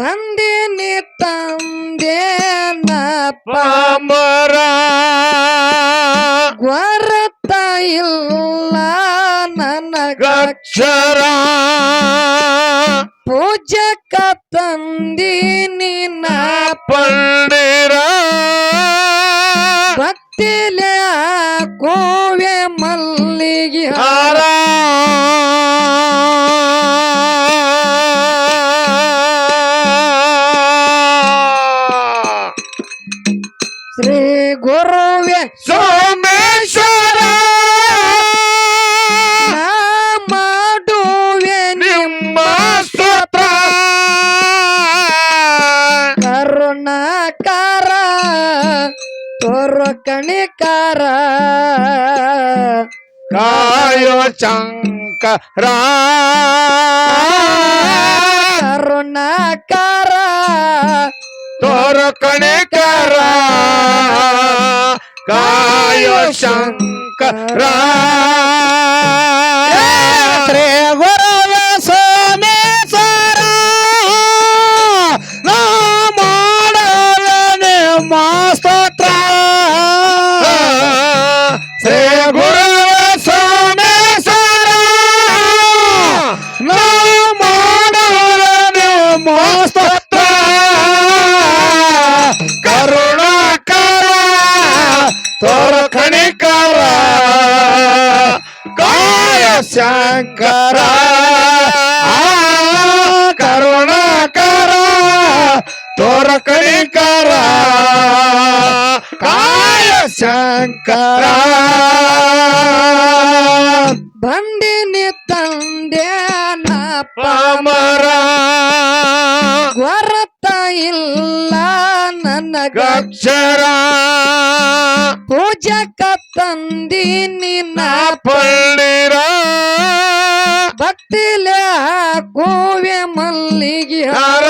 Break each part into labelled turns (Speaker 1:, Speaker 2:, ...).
Speaker 1: ಬಂದಿನಿ ತಂದೇನ
Speaker 2: ಪಾಮರ
Speaker 1: ಗೊರತ ಇಲ್ಲ
Speaker 2: ನನಗಕ್ಷರ
Speaker 1: ಪೂಜಕ ತಂದಿನಿ ನಾ
Speaker 2: ಪಂಡಿರ.
Speaker 1: ಭಕ್ತಿಲೆ ಕೋವೆ ಮಲ್ಲಿಗೆ. ತೋರು ಕಣಿಕಾರ.
Speaker 2: ಕಾಯೋ ಚಂಕರ
Speaker 1: ಕರುಣಾಕಾರ.
Speaker 2: ತೋರ ಕಣಿಕಾರ. ಕಾಯೋ ಶಂಕರ. ತೋರ ಕಣಿಕರ ಕಾಯ ಶಂಕರ ಕರುಣಾಕರ ತೋರ ಕಣಿಕರ ಕಾಯ ಶಂಕರ.
Speaker 1: ಬಂದಿನಿ ತಂದೆ
Speaker 2: ಪಾಮರ
Speaker 1: ಗೊರತ ಇಲ್ಲ ನನ್ನ
Speaker 2: ಅಕ್ಷರ
Speaker 1: ಪೂಜಕ ತಂದಿನಿ ನಾ
Speaker 2: ಪಳ್ಳಿರ
Speaker 1: ಭಕ್ತಿಲೆ ಕೋವೆ ಮಲ್ಲಿಗೆ ಹಾರ.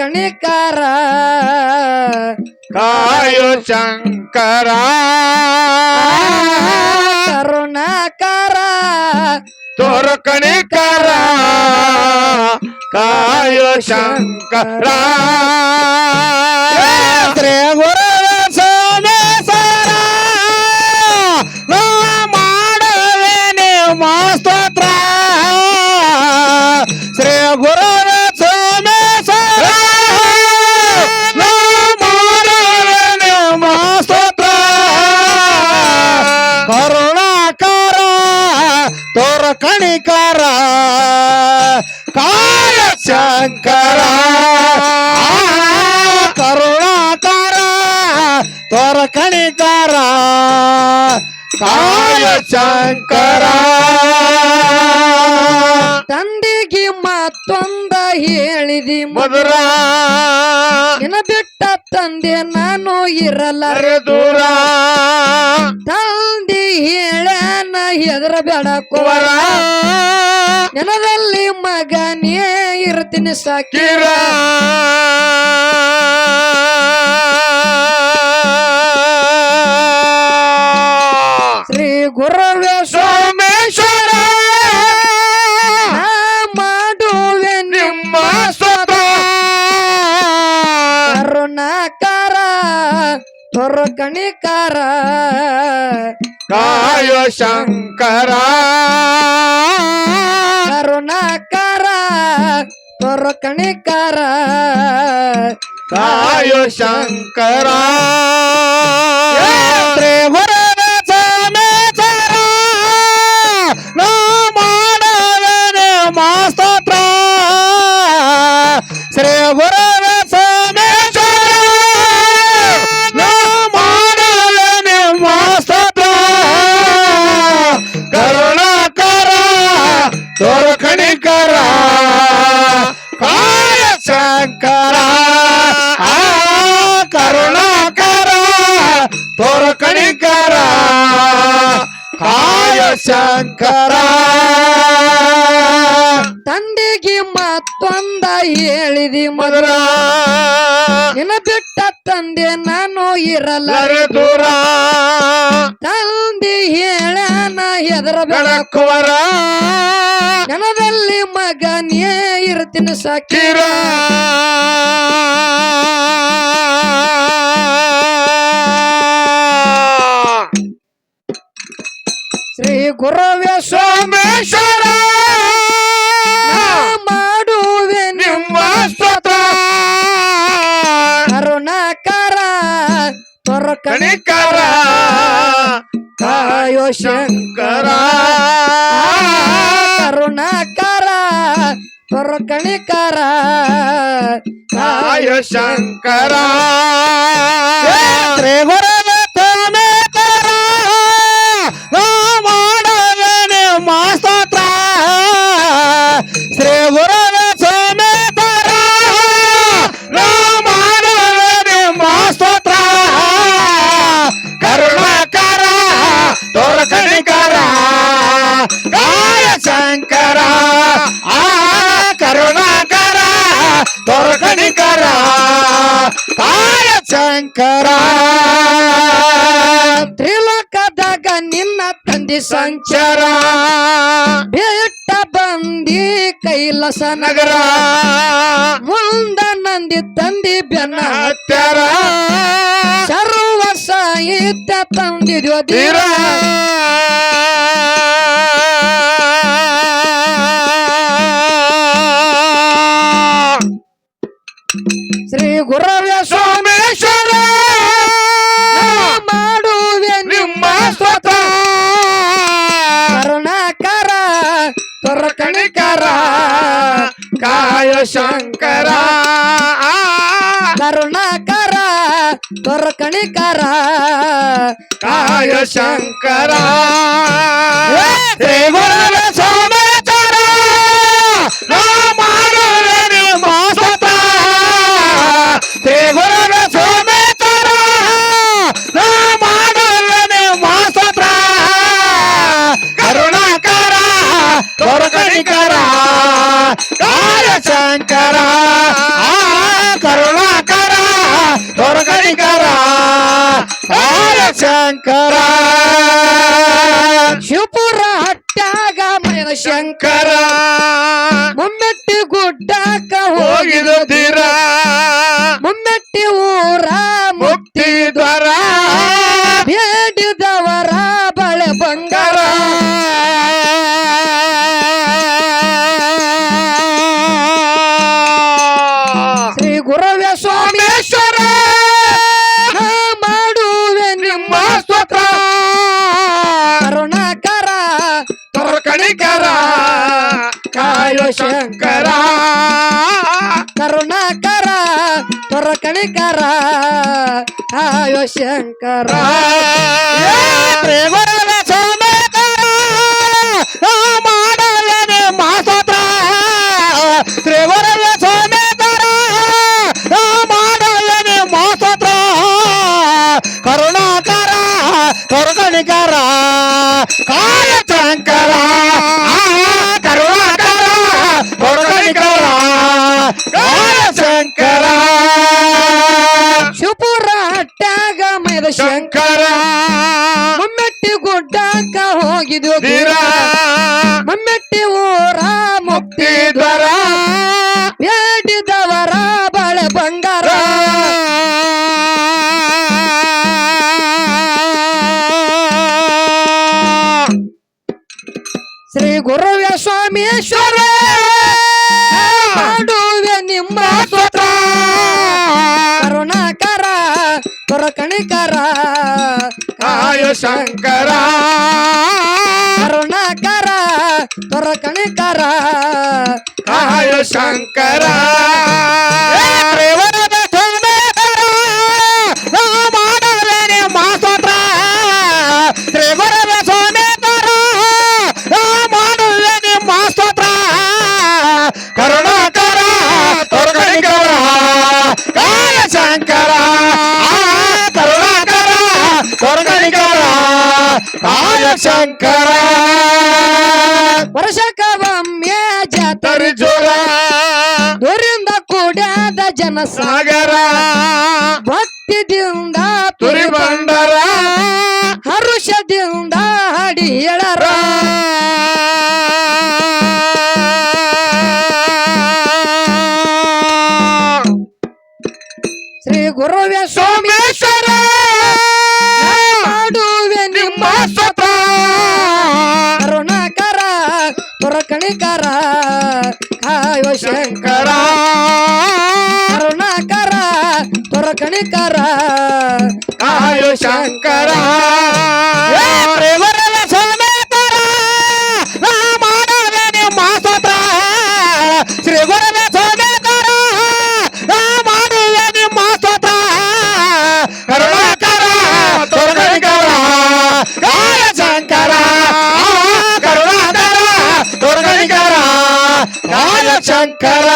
Speaker 1: ಕಣಿಕಾರ
Speaker 2: ಕಾಯೋ ಶಂಕರ.
Speaker 1: ಕರುಣಾಕಾರ
Speaker 2: ತೋರ ಕಣಿಕರ. ಕಾಯೋ ಶಂಕರ. ಶ್ರೀ ಗುರು ಸೋಮೇಶ್ವರ ನಾ ಮಾಡುವೆ ನಿಮ್ಮ ಸ್ತೋತ್ರ ಶ್ರೀ ಗುರು ತೋರ ಕಣಿಕಾರ ಕಾಯ ಶಂಕರ.
Speaker 1: ತಂದಿಗೆ ಮತ್ತೊಂದ ಹೇಳಿದಿ
Speaker 2: ಮಧುರ.
Speaker 1: ಇನ್ನ ಬಿಟ್ಟ ತಂದೆ ನಾನು ಇರಲಾರೆ
Speaker 2: ದೂರ
Speaker 1: ತಂದಿ ಹೇಳನ ಹೆದರ ಬೇಡ
Speaker 2: ಕುವರ.
Speaker 1: ನೆಲದಲ್ಲಿ ಮಗನೇ ಇರ್ತೀನಿ ಸಾಕಿ ತೊರ ಕಣಿಕಾರ
Speaker 2: ಕಾಯೋ ಶಂಕರ.
Speaker 1: ಕರುಣಾಕಾರ. ತೋರೋ ಕಣಿಕಾರ
Speaker 2: ಕಾಯೋ ಶಂಕರ. ಶ್ರೀ ಕಾಯ ಶಂಕರ
Speaker 1: ತಂದೆಗೆ ಮತ್ತೊಂದ ಹೇಳಿದಿ
Speaker 2: ಮಧುರ
Speaker 1: ನಿನ್ನ ಬಿಟ್ಟ ತಂದೆ ನಾನು ಇರಲ್ಲ.
Speaker 2: ದೂರ
Speaker 1: ತಂದೆ ಹೇಳನ ಎದರ
Speaker 2: ಬೆಳಕುವರ.
Speaker 1: ಜನದಲ್ಲಿ ಮಗನೇ ಇರ್ತೀನಿ ಸಾಕಿ ಶ್ರೀ ಗುರುವೇ
Speaker 2: ಸೋಮೇಶ್ವರ
Speaker 1: ಮಾಡುವೆ
Speaker 2: ನಿಮ್ಮ ಸ್ವತ
Speaker 1: ಕರುಣಾಕರ ತೊರಕಣಿಕರ
Speaker 2: ಕಣಿಕರ
Speaker 1: ಕಾಯೋ
Speaker 2: ಶಂಕರ.
Speaker 1: ಕರುಣಾಕರ ತೊರಕಣಿಕರ
Speaker 2: ಕಾಯೋ ಶಂಕರ.
Speaker 1: ಶ್ರೀ ನಿನ್ನ ತಂದೆ ಸಂಚಾರ
Speaker 2: ಸಂಚರ
Speaker 1: ಬಿಟ್ಟ ಬಂದಿ ಕೈಲಾಸ
Speaker 2: ನಗರ
Speaker 1: ಮುಂದ ನಂದಿ ತಂದಿ ಬೆನ್ನ
Speaker 2: ಹತ್ತರ
Speaker 1: ಸರ್ವ ಸಾಹಿತ್ಯ ತಂದಿದ್ಯೋ
Speaker 2: ತೀರ
Speaker 1: ತೀರ ಶ್ರೀ ಗುರವ್ಯ
Speaker 2: ಕಾಯ ಶಂಕರ.
Speaker 1: ಕರುಣಾಕರ ದೊರಕಣಿಕರ.
Speaker 2: ಕಾಯ ಶಂಕರ. ದೇವರ ಗುರುವ ಸೋಮೇಶ್ವರ ನಾ ಮಾಡುವೆ ನಿಮ್ಮ ಕರುಣಾಕರ ಕೊರಕಣಿಕರ ಕಾಯ ಶಂಕರ ಆ ಕರುಣಾಕರ ಕೊರಕಣಿಕರ ಕಾಯ ಶಂಕರ.
Speaker 1: ಶಿವಪುರ ಹಟ್ಟಾಗ ಮನ ಶಂಕರ.
Speaker 2: ಮುನ್ನಟ್ಟಿ
Speaker 1: ಮುಮ್ಮೆಟ್ಟಿ ಗುಡ್ಡಾಕ
Speaker 2: ಹೋಗಿದು
Speaker 1: ಕರುಣಾಕರ ತೊರಕಣಿಕರ ಆಯೋ ಶಂಕರ.
Speaker 2: ಪ್ರೇಮರ ಸೋಮೇಶ್ವರ ಮಾಡಲೆ ನಿಮ್ಮ ಸ್ತೋತ್ರ ಪ್ರೇಮರ ಸೋಮೇಶ್ವರ ಮಾಡಲೆ ನಿಮ್ಮ ಸ್ತೋತ್ರ ಕರುಣಾಕರ ತೊರ ಕಾಯ ಶಂಕರ.
Speaker 1: ಮುಮ್ಮೆಟ್ಟಿ ಗುಡ್ಡಾಕ ಹೋಗಿದ್ವು ಮುಮ್ಮೆಟ್ಟಿ ಊರ ಮುಕ್ತಿ
Speaker 2: ದ್ವಾರ.
Speaker 1: ಬೇಡಿದವರ ಬಳೆ ಬಂಗಾರ. ಶ್ರೀ ಗುರುವ್ಯ ಸ್ವಾಮೀಶ್ವರ. ತೊರಕಣಿಕರ
Speaker 2: ಆಯು ಶಂಕರ.
Speaker 1: ಕರುಣಾಕರ ತೊರಕಣಿಕರ
Speaker 2: ಆಯು ಶಂಕರ. ಶಂಕರ
Speaker 1: ವರ್ಷಕ ಒಮ್ಮೆ
Speaker 2: ಜೋಳ
Speaker 1: ದುರಿಂದ ಕೂಡ್ಯಾದ ಜನಸ.
Speaker 2: ಸಾಗರ.
Speaker 1: ಭಕ್ತಿದಿಂದ
Speaker 2: ತುರಿ ಬಂಡರ
Speaker 1: ಹರುಷದಿಂದ ಹಡಿಯಳರ. ಶ್ರೀ ಗುರುವೇ ಸ್ವಾಮಿ. ತುರಕಣಿಕರ ಕಾಯೋ ಶಂಕರ.
Speaker 2: ಶಂಕರ
Speaker 1: ಕರುಣಾಕರ ತೊರಕಣಿಕರ
Speaker 2: ಕಾಯೋ ಶಂಕರ. ಶಂಕರ.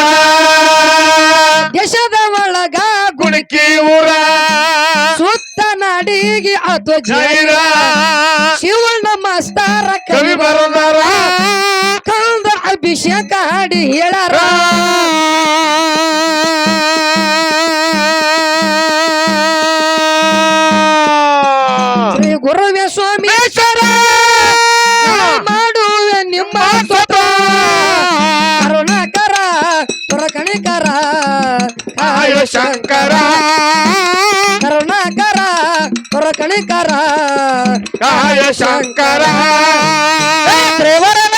Speaker 1: ದೇಶದ ಒಳಗ
Speaker 2: ಗುಣಕಿ ಊರ.
Speaker 1: ಸುತ್ತ ನಡಿಗೆ ಅದು
Speaker 2: ಜೈರ.
Speaker 1: ಶಿವಣ್ಣ ಮಸ್ತಾರ
Speaker 2: ಕವಿ ಬರೋದಾರ.
Speaker 1: ಕಂದ ಅಭಿಷೇಕ ಹಾಡಿ ಹೇಳಾರ.
Speaker 2: ಶಂಕರ
Speaker 1: ಕರುಣಾಕರ ಕೊರಕಣಿಕರ
Speaker 2: ಕಾಯ ಶಂಕರ ತ್ರಿವರನ